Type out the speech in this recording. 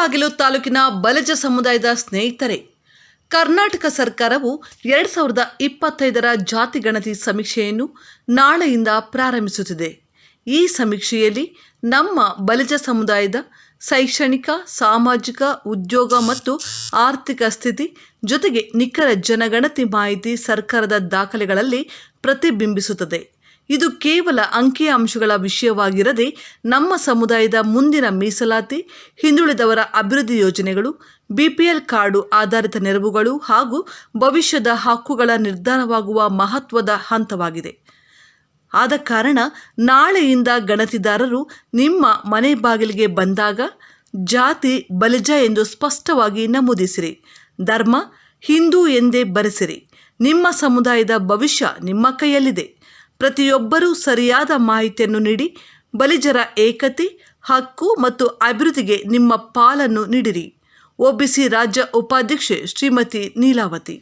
ಮುಳಬಾಗಿಲು ತಾಲೂಕಿನ ಬಲಜ ಸಮುದಾಯದ ಸ್ನೇಹಿತರೆ, ಕರ್ನಾಟಕ ಸರ್ಕಾರವು ಎರಡು ಸಾವಿರದ ಇಪ್ಪತ್ತೈದರ ಜಾತಿ ಗಣತಿ ಸಮೀಕ್ಷೆಯನ್ನು ನಾಳೆಯಿಂದ ಪ್ರಾರಂಭಿಸುತ್ತಿದೆ. ಈ ಸಮೀಕ್ಷೆಯಲ್ಲಿ ನಮ್ಮ ಬಲಜ ಸಮುದಾಯದ ಶೈಕ್ಷಣಿಕ, ಸಾಮಾಜಿಕ, ಉದ್ಯೋಗ ಮತ್ತು ಆರ್ಥಿಕ ಸ್ಥಿತಿ ಜೊತೆಗೆ ನಿಖರ ಜನಗಣತಿ ಮಾಹಿತಿ ಸರ್ಕಾರದ ದಾಖಲೆಗಳಲ್ಲಿ ಪ್ರತಿಬಿಂಬಿಸುತ್ತದೆ. ಇದು ಕೇವಲ ಅಂಕಿಅಂಶಗಳ ವಿಷಯವಾಗಿರದೆ ನಮ್ಮ ಸಮುದಾಯದ ಮುಂದಿನ ಮೀಸಲಾತಿ, ಹಿಂದುಳಿದವರ ಅಭಿವೃದ್ಧಿ ಯೋಜನೆಗಳು, ಬಿಪಿಎಲ್ ಕಾರ್ಡು ಆಧಾರಿತ ನೆರವುಗಳು ಹಾಗೂ ಭವಿಷ್ಯದ ಹಕ್ಕುಗಳ ನಿರ್ಧಾರವಾಗುವ ಮಹತ್ವದ ಹಂತವಾಗಿದೆ. ಆದ ಕಾರಣ ನಾಳೆಯಿಂದ ಗಣತಿದಾರರು ನಿಮ್ಮ ಮನೆ ಬಾಗಿಲಿಗೆ ಬಂದಾಗ ಜಾತಿ, ಬಲಿಜ ಎಂದು ಸ್ಪಷ್ಟವಾಗಿ ನಮೂದಿಸಿರಿ. ಧರ್ಮ, ಹಿಂದೂ ಎಂದೇ ಬರೆಸಿರಿ. ನಿಮ್ಮ ಸಮುದಾಯದ ಭವಿಷ್ಯ ನಿಮ್ಮ ಕೈಯಲ್ಲಿದೆ. ಪ್ರತಿಯೊಬ್ಬರೂ ಸರಿಯಾದ ಮಾಹಿತಿಯನ್ನು ನೀಡಿ, ಬಲಿಜರ ಏಕತೆ, ಹಕ್ಕು ಮತ್ತು ಅಭಿವೃದ್ಧಿಗೆ ನಿಮ್ಮ ಪಾಲನ್ನು ನೀಡಿರಿ. ಒಬಿಸಿ ರಾಜ್ಯ ಉಪಾಧ್ಯಕ್ಷೆ ಶ್ರೀಮತಿ ನೀಲಾವತಿ.